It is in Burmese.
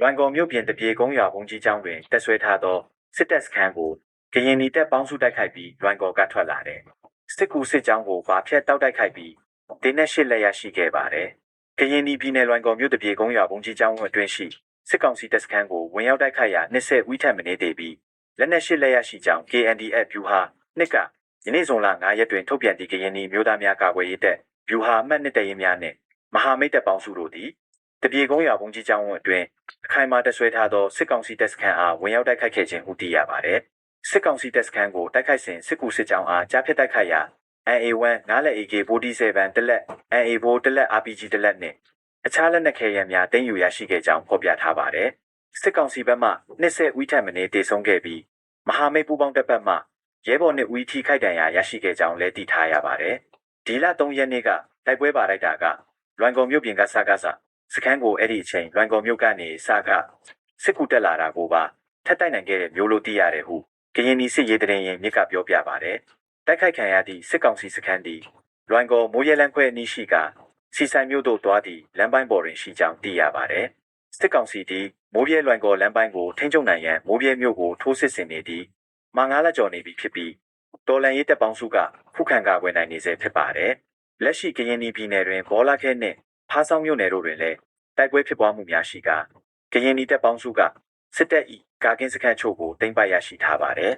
လွန်ကော်မြို့ပြင်တပြေကုန်းရွာဘုံကြီးကျောင်းတွင်တက်ဆွဲထားသောစစ်တပ်စခန်းကိုကရင်နီတပ်ပေါင်းစုတိုက်ခိုက်ပြီးလွန်ကော်ကထွက်လာတယ်စစ်ကူစစ်ကြောင်းကိုဗာဖြတ်တောက်တိုက်ခိုက်ပြီးတင်းနဲ့ရှစ်လက်ရရှိခဲ့ပါတယ်ကရင်နီပြည်နယ်လွန်ကော်မြို့တပြေကုန်းရွာဘုံကြီးကျောင်းအတွင်းရှိစစ်ကောင်စီတပ်စခန်းကိုဝင်ရောက်တိုက်ခိုက်ရာနှစ်ဆက်ဝိထက်မနေသေးပြီးလက်နက်ရှစ်လက်ရရှိကြောင်း KNDF ဗျူဟာနှစ်ကယနေ့ဇွန်လ9ရက်တွင်ထုတ်ပြန်သည့်ကရင်နီမျိုးသားများကာကွယ်ရေးတပ်ဗျူဟာအမှတ်နှစ်တရင်များနှင့်မဟာမိတ်တပ်ပေါင်းစုတို့သည် တပြေကုန်းရွာဘုံကြီးကျောင်းအတွင်းအခိုင်အမာတက်ဆွဲထားသောစစ်ကောင်စီတပ်စခန်းအားဝင်ရောက်တိုက်ခိုက်ခဲ့ခြင်းဟုသိရပါတယ်။စစ်ကောင်စီတပ်စခန်းကိုတိုက်ခိုက်စဉ်စစ်ကူစစ်ကြောင်းအားကြားဖြတ်တိုက်ခိုက်ရာ AA1 နားလက် AK47 တလက် AA4 တလက် RPG တလက်နှင့်အခြားလက်နက်ခဲယမ်းများတင်ယူရရှိခဲ့ကြောင်းဖော်ပြထားပါတယ်။စစ်ကောင်စီဘက်မှနှစ်ဆက်ဝီထက်မနေတေဆုံးခဲ့ပြီးမဟာမိတ်ပူးပေါင်းတပ်ဘက်မှရဲဘော်နှင့်ဝီထီခိုက်တန်ရာရရှိခဲ့ကြောင်းလည်းသိထားရပါတယ်။ဒီလ3ရက်နေ့ကတိုက်ပွဲပါလိုက်တာကလွန်ကုန်မြို့ပြင်ကစကားစ စခန်းကိုအဲ့ဒီအချိန်လွန်ကုန်မြို့ကနေစကစစ်ကူတက်လာတာကိုပါထပ်တိုက်နိုင်ခဲ့တဲ့မျိုးလို့သိရတယ်ဟုကရင်နီစစ်ရေးတရင်ရင်မြစ်ကပြောပြပါတယ်တိုက်ခိုက်ခံရသည့်စစ်ကောင်စီစခန်းသည်လွန်ကုန်မိုးရဲလန်းခွဲအနီးရှိကစီဆိုင်မြို့သို့တွားသည့်လမ်းပိုင်းပေါ်တွင်ရှိကြောင်းသိရပါတယ်စစ်ကောင်စီသည်မိုးရဲလွန်ကုန်လမ်းပိုင်းကိုထိန်းချုပ်နိုင်ရန်မိုးရဲမြို့ကိုထိုးစစ်ဆင်နေသည်မင်္ဂလာကျော်နေပြီဖြစ်ပြီးတော်လန်ရေးတပ်ပေါင်းစုကခုခံကာကွယ်နိုင်နေစေဖြစ်ပါတယ်လက်ရှိကရင်နီပြည်နယ်တွင်ဘောလာခဲနှင့် ဖားဆောင်မြို့နယ်တို့တွင်လည်းတိုက်ပွဲဖြစ်ပွားမှုများရှိကကရင်နီတပ်ပေါင်းစုကစစ်တပ်၏ကာကင်းစခန်းချို့ကိုတင်ပိုက်ရရှိထားပါတယ်